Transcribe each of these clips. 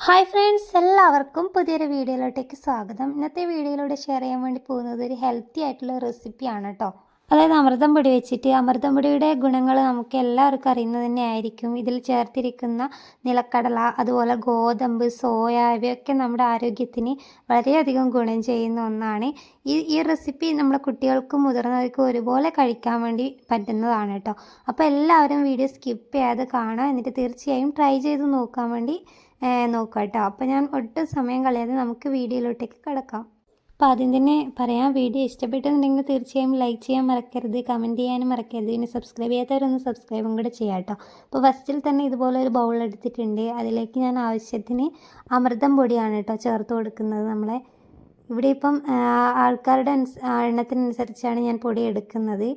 Hi friends എല്ലാവർക്കും പുതിയൊരു വീഡിയോയിലോട്ടേക്ക് സ്വാഗതം. ഇന്നത്തെ വീഡിയോയിലൂടെ ഷെയർ ചെയ്യാൻ വേണ്ടി പോകുന്നത് ഒരു ഹെൽത്തി ആയിട്ടുള്ള റെസിപ്പിയാണ് കേട്ടോ അതായത് അമൃതം പൊടി വെച്ചിട്ട് അമൃതം പൊടിയുടെ ഗുണങ്ങൾ നമുക്ക് എല്ലാവർക്കും അറിയുന്നത് തന്നെ ആയിരിക്കും. ഇതിൽ ചേർത്തിരിക്കുന്ന നിലക്കടല അതുപോലെ ഗോതമ്പ് സോയ ഇവയൊക്കെ നമ്മുടെ ആരോഗ്യത്തിന് വളരെയധികം ഗുണം ചെയ്യുന്ന ഒന്നാണ്. ഈ ഈ റെസിപ്പി നമ്മുടെ കുട്ടികൾക്കും മുതിർന്നവർക്കും ഒരുപോലെ കഴിക്കാൻ വേണ്ടി പറ്റുന്നതാണ് കേട്ടോ അപ്പോൾ എല്ലാവരും വീഡിയോ സ്കിപ്പ് ചെയ്യാതെ കാണുക എന്നിട്ട് തീർച്ചയായും ട്രൈ ചെയ്ത് നോക്കാൻ വേണ്ടി നോക്കാം കേട്ടോ അപ്പോൾ ഞാൻ ഒട്ടും സമയം കളയാതെ നമുക്ക് വീഡിയോയിലോട്ടേക്ക് കിടക്കാം. അപ്പോൾ ആദ്യം തന്നെ പറയാം വീഡിയോ ഇഷ്ടപ്പെട്ടെന്നുണ്ടെങ്കിൽ തീർച്ചയായും ലൈക്ക് ചെയ്യാൻ മറക്കരുത് കമന്റ് ചെയ്യാനും മറക്കരുത്. പിന്നെ സബ്സ്ക്രൈബ് ചെയ്യാത്തവരൊന്ന് സബ്സ്ക്രൈബും കൂടെ ചെയ്യാം കേട്ടോ അപ്പോൾ ഫസ്റ്റിൽ തന്നെ ഇതുപോലെ ഒരു ബൗൾ എടുത്തിട്ടുണ്ട്. അതിലേക്ക് ഞാൻ ആവശ്യത്തിന് അമൃതം പൊടിയാണ് കേട്ടോ ചേർത്ത് കൊടുക്കുന്നത് നമ്മളെ. ഇവിടെ ഇപ്പം ആൾക്കാരുടെ എണ്ണത്തിനനുസരിച്ചാണ് ഞാൻ പൊടി എടുക്കുന്നത്.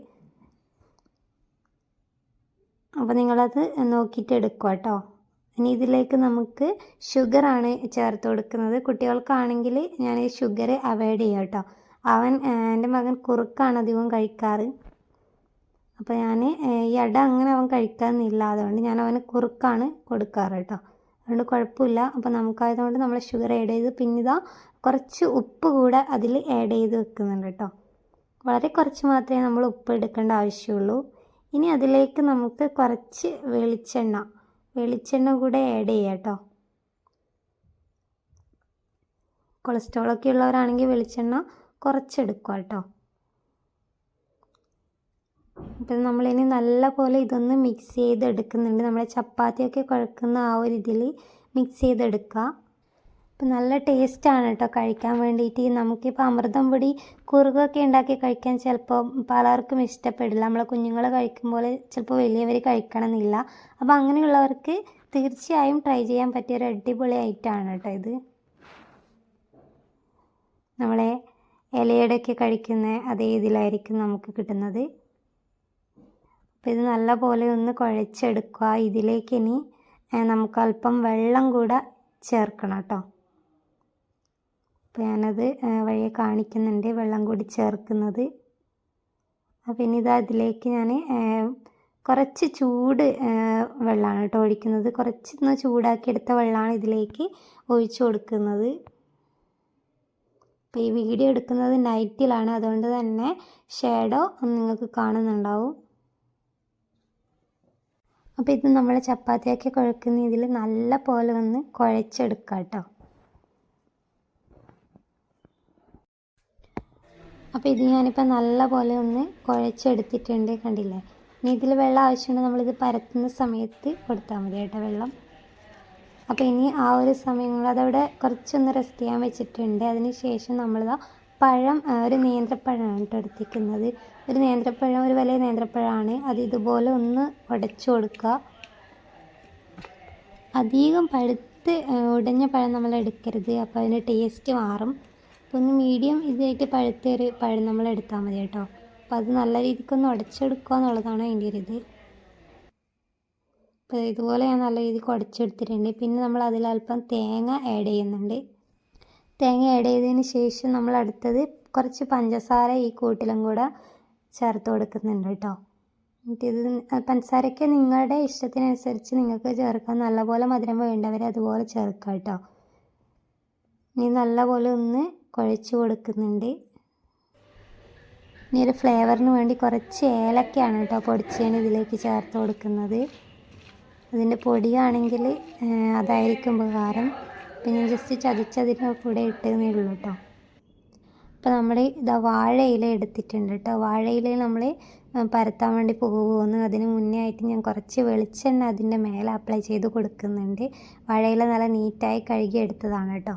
അപ്പോൾ നിങ്ങളത് നോക്കിയിട്ട് എടുക്കുക കേട്ടോ ഇനി ഇതിലേക്ക് നമുക്ക് ഷുഗറാണ് ചേർത്ത് കൊടുക്കുന്നത്. കുട്ടികൾക്കാണെങ്കിൽ ഞാൻ ഈ ഷുഗർ അവോയ്ഡ് ചെയ്യാം കേട്ടോ. അവൻ എന്റെ മകൻ കുറുക്കാണ് അധികവും കഴിക്കാറ്. അപ്പോൾ ഞാൻ ഈ അട അങ്ങനെ അവൻ കഴിക്കാമെന്നില്ല അതുകൊണ്ട് ഞാൻ അവന് കുറുക്കാണ് കൊടുക്കാറ് കേട്ടോ. അതുകൊണ്ട് കുഴപ്പമില്ല. അപ്പോൾ നമുക്കായതുകൊണ്ട് നമ്മൾ ഷുഗർ ആഡ് ചെയ്ത് പിന്നെ ഇതാ കുറച്ച് ഉപ്പ് കൂടെ അതിൽ ആഡ് ചെയ്ത് വെക്കുന്നുണ്ട് കേട്ടോ. വളരെ കുറച്ച് മാത്രമേ നമ്മൾ ഉപ്പ് എടുക്കേണ്ട ആവശ്യമുള്ളൂ. ഇനി അതിലേക്ക് നമുക്ക് കുറച്ച് വെളിച്ചെണ്ണ വെളിച്ചെണ്ണ കൂടെ ആഡ് ചെയ്യാം കേട്ടോ. കൊളസ്ട്രോളൊക്കെ ഉള്ളവരാണെങ്കിൽ വെളിച്ചെണ്ണ കുറച്ചെടുക്കുക കേട്ടോ. അപ്പം നമ്മളിനി നല്ല പോലെ ഇതൊന്ന് മിക്സ് ചെയ്തെടുക്കുന്നുണ്ട്. നമ്മളെ ചപ്പാത്തിയൊക്കെ കുഴക്കുന്ന ആ ഒരു ഇതിൽ മിക്സ് ചെയ്തെടുക്കുക. അപ്പം നല്ല ടേസ്റ്റാണ് കേട്ടോ കഴിക്കാൻ വേണ്ടിയിട്ട്. നമുക്കിപ്പോൾ അമൃതം പൊടി കുറുകൊക്കെ ഉണ്ടാക്കി കഴിക്കാൻ ചിലപ്പോൾ പലർക്കും ഇഷ്ടപ്പെടില്ല. നമ്മളെ കുഞ്ഞുങ്ങൾ കഴിക്കുമ്പോൾ ചിലപ്പോൾ വലിയവർ കഴിക്കണമെന്നില്ല. അപ്പോൾ അങ്ങനെയുള്ളവർക്ക് തീർച്ചയായും ട്രൈ ചെയ്യാൻ പറ്റിയ ഒരു അടിപൊളി ഐറ്റമാണ് കേട്ടോ ഇത്. നമ്മളെ ഇലയുടെയൊക്കെ കഴിക്കുന്ന അതേ ഇതിലായിരിക്കും നമുക്ക് കിട്ടുന്നത്. അപ്പോൾ ഇത് നല്ലപോലെ ഒന്ന് കുഴച്ചെടുക്കുക. ഇതിലേക്ക് ഇനി നമുക്ക് അല്പം വെള്ളം കൂടെ ചേർക്കണം കേട്ടോ. അപ്പോൾ ഞാനത് വഴിയെ കാണിക്കുന്നുണ്ട്. വെള്ളം കൂടി ചേർക്കുന്നത്. അപ്പോൾ ഇനി ഇതാ അതിലേക്ക് ഞാൻ കുറച്ച് ചൂട് വെള്ളമാണ് കേട്ടോ ഒഴിക്കുന്നത്. കുറച്ചൊന്ന് ചൂടാക്കി എടുത്ത വെള്ളമാണ് ഇതിലേക്ക് ഒഴിച്ചു കൊടുക്കുന്നത്. അപ്പോൾ ഈ വീഡിയോ എടുക്കുന്നത് നൈറ്റിലാണ്. അതുകൊണ്ട് തന്നെ ഷേഡോ നിങ്ങൾക്ക് കാണുന്നുണ്ടാവും. അപ്പോൾ ഇത് നമ്മൾ ചപ്പാത്തിയാക്കി കുഴക്കുന്ന ഇതിൽ നല്ല പോലെ ഒന്ന് കുഴച്ചെടുക്കാം കേട്ടോ അപ്പോൾ ഇത് ഞാനിപ്പോൾ നല്ല പോലെ ഒന്ന് കുഴച്ചെടുത്തിട്ടുണ്ട് കണ്ടില്ലേ? ഇനി ഇതിൽ വെള്ളം ആവശ്യമുണ്ട് നമ്മളിത് പരത്തുന്ന സമയത്ത് കൊടുത്താൽ മതി കേട്ടോ വെള്ളം. അപ്പോൾ ഇനി ആ ഒരു സമയങ്ങൾ അതവിടെ കുറച്ചൊന്ന് റെസ്റ്റ് ചെയ്യാൻ വെച്ചിട്ടുണ്ട്. അതിന് ശേഷം നമ്മളിതാ പഴം ഒരു നേന്ത്രപ്പഴമാണ് കേട്ടോ എടുത്തിരിക്കുന്നത്. ഒരു നേന്ത്രപ്പഴം ഒരു വലിയ നേന്ത്രപ്പഴമാണ്. അത് ഇതുപോലെ ഒന്ന് ഉടച്ചു കൊടുക്കുക. അധികം പഴുത്ത് ഉടഞ്ഞ പഴം നമ്മൾ എടുക്കരുത്. അപ്പോൾ അതിന് ടേസ്റ്റ് മാറും. അപ്പോൾ ഒന്ന് മീഡിയം ഇതായിട്ട് പഴുത്തൊരു പഴം നമ്മൾ എടുത്താൽ മതി കേട്ടോ. അപ്പോൾ അത് നല്ല രീതിക്കൊന്ന് ഉടച്ചെടുക്കുക എന്നുള്ളതാണ് അതിന്റെ ഒരു ഇത്. അപ്പോൾ ഇതുപോലെ ഞാൻ നല്ല രീതിക്ക് ഉടച്ചെടുത്തിട്ടുണ്ട് പിന്നെ നമ്മൾ അതിൽ അല്പം തേങ്ങ ആഡ് ചെയ്യുന്നുണ്ട്. തേങ്ങ ആഡ് ചെയ്തതിന് ശേഷം നമ്മൾ അടുത്തത് കുറച്ച് പഞ്ചസാര ഈ കൂട്ടിലും കൂടെ ചേർത്ത് കൊടുക്കുന്നുണ്ട് കേട്ടോ. എന്നിട്ട് ഇത് പഞ്ചസാരയ്ക്ക് നിങ്ങളുടെ ഇഷ്ടത്തിനനുസരിച്ച് നിങ്ങൾക്ക് ചേർക്കാം. നല്ലപോലെ മധുരം വേണ്ടവരെ അതുപോലെ ചേർക്കാം കേട്ടോ. ഇനി നല്ലപോലെ ഒന്ന് കുഴച്ച് കൊടുക്കുന്നുണ്ട്. ഇനി ഒരു ഫ്ലേവറിന് വേണ്ടി കുറച്ച് ഏലക്കയാണ് കേട്ടോ പൊടിച്ചാണ് ഇതിലേക്ക് ചേർത്ത് കൊടുക്കുന്നത്. അതിന്റെ പൊടിയാണെങ്കിൽ അതായിരിക്കും ഉപകാരം. പിന്നെ ജസ്റ്റ് ചതച്ചതിന് കൂടെ ഇട്ടതേ ഉള്ളൂ കേട്ടോ. അപ്പോൾ നമ്മൾ ഇതാ വാഴയില എടുത്തിട്ടുണ്ട് കേട്ടോ. വാഴയില നമ്മൾ പരത്താൻ വേണ്ടി പോകുമെന്ന് അതിന് മുന്നേ ആയിട്ട് ഞാൻ കുറച്ച് വെളിച്ചെണ്ണ അതിന്റെ മേലെ അപ്ലൈ ചെയ്ത് കൊടുക്കുന്നുണ്ട്. വാഴയില നല്ല നീറ്റായി കഴുകി എടുത്തതാണ് കേട്ടോ.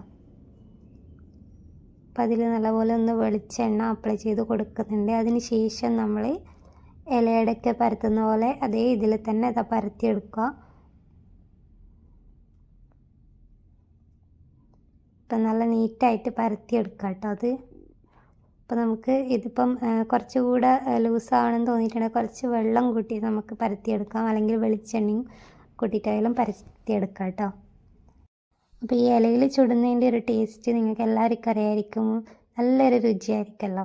അപ്പോൾ അതിൽ നല്ലപോലെ ഒന്ന് വെളിച്ചെണ്ണ അപ്ലൈ ചെയ്ത് കൊടുക്കുന്നുണ്ട്. അതിന് ശേഷം നമ്മൾ ഇലയിടയ്ക്ക് പരത്തുന്ന പോലെ അതേ ഇതിൽ തന്നെ അത് പരത്തിയെടുക്കുക. ഇപ്പം നല്ല നീറ്റായിട്ട് പരത്തിയെടുക്കുക കേട്ടോ അത്. ഇപ്പം നമുക്ക് ഇതിപ്പം കുറച്ചുകൂടെ ലൂസാണെന്ന് തോന്നിയിട്ടുണ്ടെങ്കിൽ കുറച്ച് വെള്ളം കൂട്ടി നമുക്ക് പരത്തിയെടുക്കാം. അല്ലെങ്കിൽ വെളിച്ചെണ്ണയും കൂട്ടിയിട്ടായാലും പരത്തിയെടുക്കാം കേട്ടോ. അപ്പോൾ ഈ ഇലയിൽ ചുടുന്നതിന്റെ ഒരു ടേസ്റ്റ് നിങ്ങൾക്ക് എല്ലാവർക്കും അറിയായിരിക്കും. നല്ലൊരു രുചിയായിരിക്കുമല്ലോ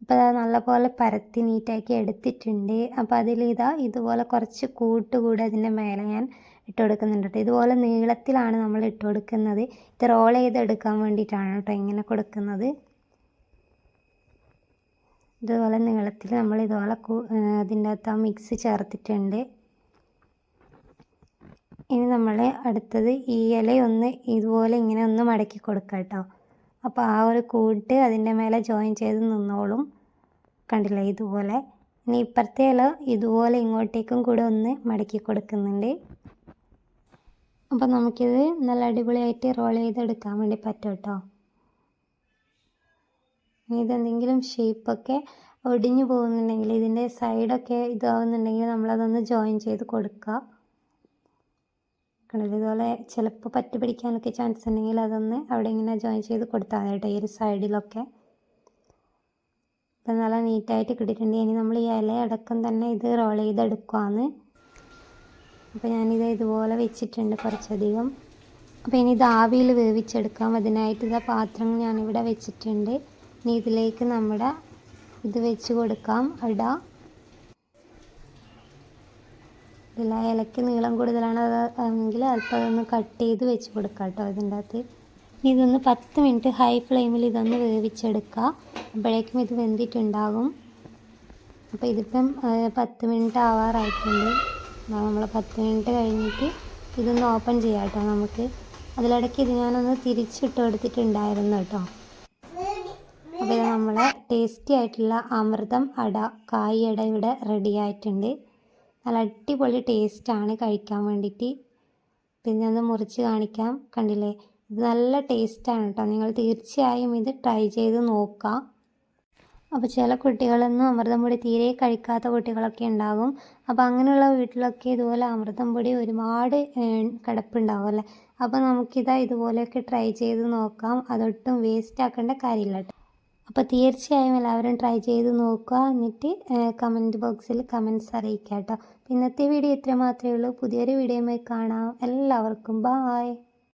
അപ്പോൾ അത് നല്ലപോലെ പരത്തി നീറ്റാക്കി എടുത്തിട്ടുണ്ട്. അപ്പോൾ അതിലിതാ ഇതുപോലെ കുറച്ച് കൂട്ട് കൂടെ അതിന്റെ മേലെ ഞാൻ ഇട്ട് കൊടുക്കുന്നുണ്ട് കേട്ടോ. ഇതുപോലെ നീളത്തിലാണ് നമ്മൾ ഇട്ട് കൊടുക്കുന്നത്. ഇത് റോൾ ചെയ്തെടുക്കാൻ വേണ്ടിയിട്ടാണ് കേട്ടോ ഇങ്ങനെ കൊടുക്കുന്നത്. ഇതുപോലെ നീളത്തിൽ നമ്മൾ ഇതുപോലെ അതിന്റെ അകത്ത് ആ മിക്സ് ചേർത്തിട്ടുണ്ട്. ഇനി നമ്മൾ അടുത്തത് ഈ ഇല ഒന്ന് ഇതുപോലെ ഇങ്ങനെ ഒന്ന് മടക്കി കൊടുക്കുക കേട്ടോ അപ്പോൾ ആ ഒരു കൂട്ട് അതിന്റെ മേലെ ജോയിൻ ചെയ്ത് നിന്നോളും. കണ്ടില്ലേ ഇതുപോലെ? ഇനി ഇപ്പുറത്തെ ഇല ഇതുപോലെ ഇങ്ങോട്ടേക്കും കൂടെ ഒന്ന് മടക്കി കൊടുക്കുന്നുണ്ട്. അപ്പോൾ നമുക്കിത് നല്ല അടിപൊളിയായിട്ട് റോൾ ചെയ്തെടുക്കാൻ വേണ്ടി പറ്റും കേട്ടോ ഇതെന്തെങ്കിലും ഷേപ്പൊക്കെ ഒടിഞ്ഞു പോകുന്നുണ്ടെങ്കിൽ ഇതിന്റെ സൈഡൊക്കെ ഇതാവുന്നുണ്ടെങ്കിൽ നമ്മളതൊന്ന് ജോയിൻ ചെയ്ത് കൊടുക്കുക കണ്ടില്ലേ ഇതുപോലെ ചിലപ്പോൾ പറ്റി പിടിക്കാനൊക്കെ ചാൻസ് ഉണ്ടെങ്കിൽ അതൊന്ന് അവിടെ ഇങ്ങനെ ജോയിൻ ചെയ്ത് കൊടുത്താൽ കേട്ടോ ഈ ഒരു സൈഡിലൊക്കെ അപ്പം നല്ല നീറ്റായിട്ട് കിട്ടിയിട്ടുണ്ട്. ഇനി നമ്മൾ ഈ ഇല അടക്കം തന്നെ ഇത് റോൾ ചെയ്തെടുക്കുവാന്ന്. അപ്പോൾ ഞാനിത് ഇതുപോലെ വെച്ചിട്ടുണ്ട് കുറച്ചധികം. അപ്പോൾ ഇനി ഇത് ആവിയിൽ വേവിച്ചെടുക്കാം. അതിനായിട്ട് ഇതാ പാത്രം ഞാനിവിടെ വെച്ചിട്ടുണ്ട്. ഇനി ഇതിലേക്ക് നമ്മുടെ ഇത് വെച്ച് കൊടുക്കാം. അട. ആ ഇലയ്ക്ക് നീളം കൂടുതലാണ്. അത് എങ്കിൽ അല്പം അതൊന്ന് കട്ട് ചെയ്ത് വെച്ച് കൊടുക്കാം കേട്ടോ ഇതിന്റെ അകത്ത്. ഇനി ഇതൊന്ന് പത്ത് മിനിറ്റ് ഹൈ ഫ്ലെയിമിൽ ഇതൊന്ന് വേവിച്ചെടുക്കുക അപ്പോഴേക്കും ഇത് വെന്തിട്ടുണ്ടാകും. അപ്പോൾ ഇതിപ്പം പത്ത് മിനിറ്റ് ആവാറായിട്ടുണ്ട്. നമ്മൾ പത്ത് മിനിറ്റ് കഴിഞ്ഞിട്ട് ഇതൊന്ന് ഓപ്പൺ ചെയ്യാം കേട്ടോ നമുക്ക്. അതിലിടയ്ക്ക് ഇത് ഞാനൊന്ന് തിരിച്ചിട്ട് കൊടുത്തിട്ടുണ്ടായിരുന്നു കേട്ടോ. അപ്പോൾ ഇത് നമ്മളെ ടേസ്റ്റി ആയിട്ടുള്ള അമൃതം അട കായ് അട ഇവിടെ റെഡി ആയിട്ടുണ്ട്. നല്ല അടിപൊളി ടേസ്റ്റാണ് കഴിക്കാൻ വേണ്ടിയിട്ട്. പിന്നെ അത് മുറിച്ച് കാണിക്കാം. കണ്ടില്ലേ? ഇത് നല്ല ടേസ്റ്റാണ് കേട്ടോ. നിങ്ങൾ തീർച്ചയായും ഇത് ട്രൈ ചെയ്ത് നോക്കുക അപ്പോൾ ചില കുട്ടികളൊന്നും അമൃതം പൊടി തീരെ കഴിക്കാത്ത കുട്ടികളൊക്കെ ഉണ്ടാകും. അപ്പോൾ അങ്ങനെയുള്ള വീട്ടിലൊക്കെ ഇതുപോലെ അമൃതം പൊടി ഒരുപാട് കിടപ്പുണ്ടാവും അല്ലേ? അപ്പോൾ നമുക്കിതാ ഇതുപോലെയൊക്കെ ട്രൈ ചെയ്ത് നോക്കാം. അതൊട്ടും വേസ്റ്റ് ആക്കേണ്ട കാര്യമില്ല അപ്പോൾ തീർച്ചയായും എല്ലാവരും ട്രൈ ചെയ്ത് നോക്കുക. എന്നിട്ട് കമന്റ് ബോക്സിൽ കമന്റ്സ് അറിയിക്കുക കേട്ടോ ഇന്നത്തെ വീഡിയോ ഇത്ര മാത്രമേ ഉള്ളൂ. പുതിയൊരു വീഡിയോയുമായി കാണാം. എല്ലാവർക്കും ബായ്